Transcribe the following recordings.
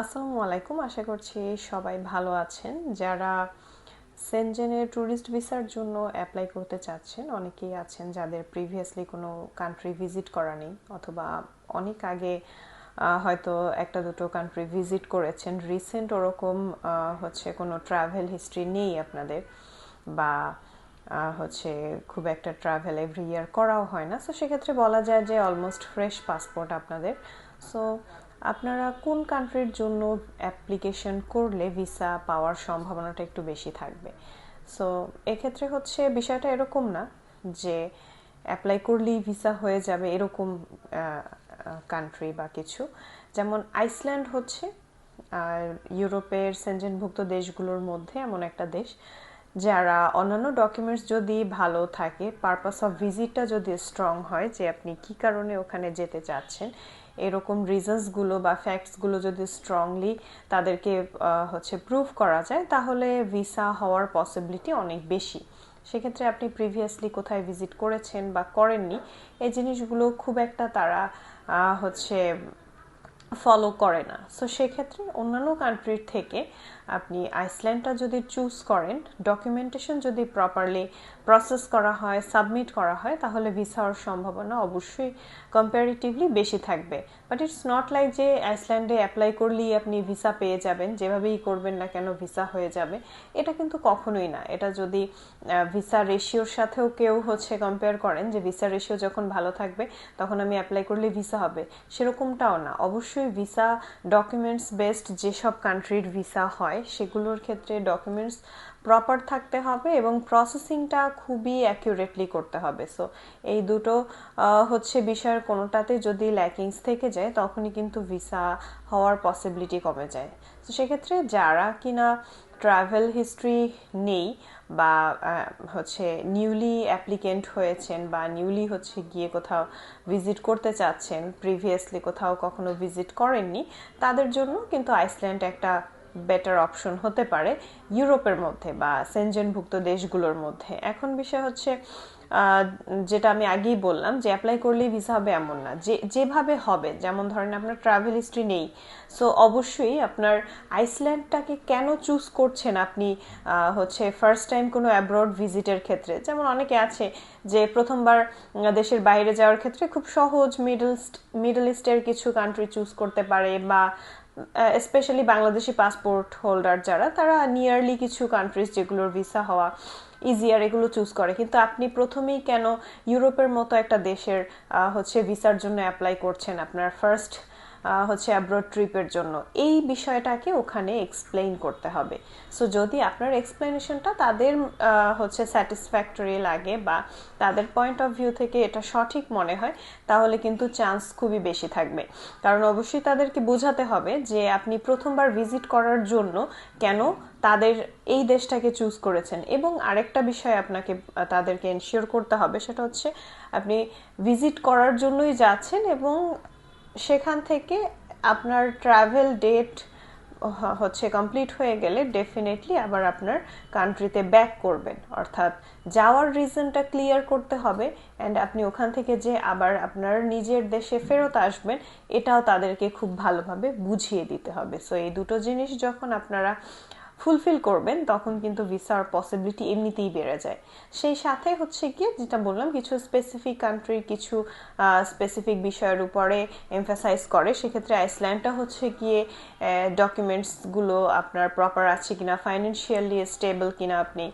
আসসালামু আলাইকুম। আশা করছি সবাই ভালো আছেন। যারা সেনজেনের ট্যুরিস্ট ভিসার জন্য অ্যাপ্লাই করতে চাচ্ছেন, অনেকেই আছেন যাদের প্রিভিয়াসলি কোনো কান্ট্রি ভিজিট করা নেই, অথবা অনেক আগে হয়তো একটা দুটো কান্ট্রি ভিজিট করেছেন। রিসেন্ট ওরকম হচ্ছে কোনো ট্রাভেল হিস্ট্রি নেই আপনাদের বা হচ্ছে খুব একটা ট্রাভেল এভরি ইয়ার করাও হয় না। সো সেক্ষেত্রে বলা যায় যে অলমোস্ট ফ্রেশ পাসপোর্ট আপনাদের। সো আপনারা কোন কান্ট্রির জন্য অ্যাপ্লিকেশন করলে ভিসা পাওয়ার সম্ভাবনাটা একটু বেশি থাকবে? সো এক্ষেত্রে হচ্ছে বিষয়টা এরকম না যে অ্যাপ্লাই করলেই ভিসা হয়ে যাবে এরকম কান্ট্রি বা কিছু। যেমন আইসল্যান্ড হচ্ছে, আর ইউরোপের সেনজেনভুক্ত দেশগুলোর মধ্যে এমন একটা দেশ। যারা অন্যান্য ডকুমেন্টস যদি ভালো থাকে পারপাস অফ ভিজিটটা যদি স্ট্রং হয় যে আপনি কি কারণে ওখানে যেতে চাচ্ছেন, এরকম রিজনসগুলো বা ফ্যাক্টসগুলো যদি স্ট্রংলি তাদেরকে হচ্ছে প্রুভ করা যায়, তাহলে ভিসা হওয়ার পসিবিলিটি অনেক বেশি। সেক্ষেত্রে আপনি প্রিভিয়াসলি কোথায় ভিজিট করেছেন বা করেননি, এই জিনিসগুলো খুব একটা তারা হচ্ছে ফলো করে না। সো সেক্ষেত্রে অন্যান্য কান্ট্রির থেকে আপনি আইসল্যান্ডটা যদি চুজ করেন ডকুমেন্টেশন যদি প্রপারলি প্রসেস করা হয় সাবমিট করা হয়, তাহলে ভিসা হওয়ার সম্ভাবনা অবশ্যই কম্পারিটিভলি বেশি থাকবে। বাট ইটস নট লাইক যে আইসল্যান্ডে অ্যাপ্লাই করলেই আপনি ভিসা পেয়ে যাবেন, যেভাবেই করবেন না কেন ভিসা হয়ে যাবে। এটা কিন্তু কখনোই না। এটা যদি ভিসা রেশিওর সাথেও কেউ হচ্ছে কম্পেয়ার করেন যে ভিসা রেশিও যখন ভালো থাকবে, তখন আমি অ্যাপ্লাই করলে ভিসা হবে। সেরকমটাও না। অবশ্যই ভিসা ডকুমেন্টস বেসড যেসব কান্ট্রির ভিসা হয় সেগুলোর ক্ষেত্রে ডকুমেন্টস প্রপার থাকতে হবে এবং প্রসেসিংটা খুবই অ্যাকিউরেটলি করতে হবে। সো এই দুটো হচ্ছে বিষয়ের কোনোটাতে যদি ল্যাকিংস থেকে যায়, তখনই কিন্তু ভিসা হওয়ার পসিবিলিটি কমে যায়। তো সেক্ষেত্রে যারা কিনা ট্রাভেল হিস্ট্রি নেই বা হচ্ছে নিউলি অ্যাপ্লিকেন্ট হয়েছেন বা নিউলি হচ্ছে গিয়ে কোথাও ভিজিট করতে চাচ্ছেন প্রিভিয়াসলি কোথাও কখনো ভিজিট করেননি, তাদের জন্য কিন্তু আইসল্যান্ড একটা বেটার অপশন হতে পারে ইউরোপের মধ্যে বা সেনজেনভুক্ত দেশগুলোর মধ্যে। এখন বিষয় হচ্ছে যেটা আমি আগেই বললাম যে অ্যাপ্লাই করলেই ভিসা হবে এমন না। যে, যেভাবে হবে, যেমন ধরেন আপনার ট্রাভেল হিস্ট্রি নেই সো অবশ্যই আপনার আইসল্যান্ডটাকে কেন চুজ করছেন আপনি হচ্ছে ফার্স্ট টাইম কোনো অ্যাব্রড ভিজিটের ক্ষেত্রে? যেমন অনেকে আছে যে প্রথমবার দেশের বাইরে যাওয়ার ক্ষেত্রে খুব সহজ মিডল মিডল ইস্টের কিছু কান্ট্রি চুজ করতে পারে বা স্পেশালি বাংলাদেশি পাসপোর্ট হোল্ডার যারা, তারা নিয়ারলি কিছু কান্ট্রিজ যেগুলোর ভিসা হওয়া ইজিয়ার এগুলো চুজ করে। কিন্তু আপনি প্রথমেই কেন ইউরোপের মতো একটা দেশের হচ্ছে ভিসার জন্য অ্যাপ্লাই করছেন? আপনার ফার্স্ট হচ্ছে অ্যাব্রড ট্রিপের জন্য। এই বিষয়টাকে ওখানে এক্সপ্লেইন করতে হবে। সো যদি আপনার এক্সপ্লেনেশনটা তাদের হচ্ছে স্যাটিসফ্যাক্টরি লাগে বা তাদের পয়েন্ট অফ ভিউ থেকে এটা সঠিক মনে হয়, তাহলে কিন্তু চান্স খুবই বেশি থাকবে। কারণ অবশ্যই তাদেরকে বোঝাতে হবে যে আপনি প্রথমবার ভিজিট করার জন্য কেন তাদের এই দেশটাকে চুজ করেছেন। এবং আরেকটা বিষয় আপনাকে তাদেরকে এনশিওর করতে হবে, সেটা হচ্ছে আপনি ভিজিট করার জন্যই যাচ্ছেন এবং সেখান থেকে আপনার ট্রাভেল ডেট হচ্ছে কমপ্লিট হয়ে গেলে ডেফিনেটলি আবার আপনার কান্ট্রিতে ব্যাক করবেন। অর্থাৎ যাওয়ার রিজনটা ক্লিয়ার করতে হবে অ্যান্ড আপনি ওখান থেকে যে আবার আপনার নিজের দেশে ফেরত আসবেন, এটাও তাদেরকে খুব ভালোভাবে বুঝিয়ে দিতে হবে। সো এই দুটো জিনিস যখন আপনারা ফুলফিল করবেন, তখন কিন্তু ভিসার পসিবিলিটি এমনিতেই বেড়ে যায়। সেই সাথে হচ্ছে গিয়ে যেটা বললাম, কিছু স্পেসিফিক কান্ট্রির কিছু স্পেসিফিক বিষয়ের উপরে এমফাসাইজ করে, সেক্ষেত্রে আইসল্যান্ডটা হচ্ছে গিয়ে ডকুমেন্টসগুলো আপনার প্রপার আছে কিনা ফাইন্যান্সিয়ালি স্টেবল কিনা আপনি,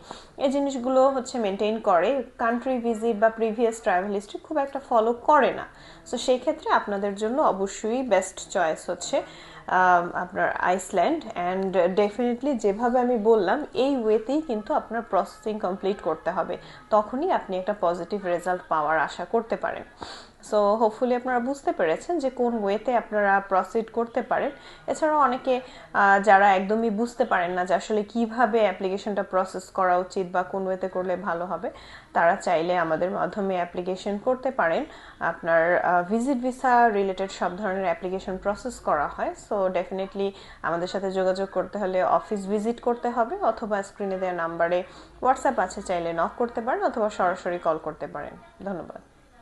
এই জিনিসগুলো হচ্ছে মেনটেন করে। কান্ট্রি ভিজিট বা প্রিভিয়াস ট্রাভেল হিস্ট্রি খুব একটা ফলো করে না। সো সেই ক্ষেত্রে আপনাদের জন্য অবশ্যই বেস্ট চয়েস হচ্ছে আপনার আইসল্যান্ড অ্যান্ড ডেফিনেটলি যেভাবে আমি বললাম, এই ওয়েতেই কিন্তু আপনার প্রসেসিং কমপ্লিট করতে হবে। তখনই আপনি একটা পজিটিভ রেজাল্ট পাওয়ার আশা করতে পারেন। সো হোপফুলি আপনারা বুঝতে পেরেছেন যে কোন ওয়েতে আপনারা প্রসিড করতে পারেন। এছাড়াও অনেকে যারা একদমই বুঝতে পারেন না যে আসলে কীভাবে অ্যাপ্লিকেশনটা প্রসেস করা উচিত বা কোন ওয়েতে করলে ভালো হবে, তারা চাইলে আমাদের মাধ্যমে অ্যাপ্লিকেশন করতে পারেন। আপনার ভিজিট ভিসা রিলেটেড সব ধরনের অ্যাপ্লিকেশন প্রসেস করা হয়। সো ডেফিনেটলি আমাদের সাথে যোগাযোগ করতে হলে অফিস ভিজিট করতে হবে অথবা স্ক্রিনে দেওয়া নাম্বারে হোয়াটসঅ্যাপ আছে, চাইলে নক করতে পারেন অথবা সরাসরি কল করতে পারেন। ধন্যবাদ।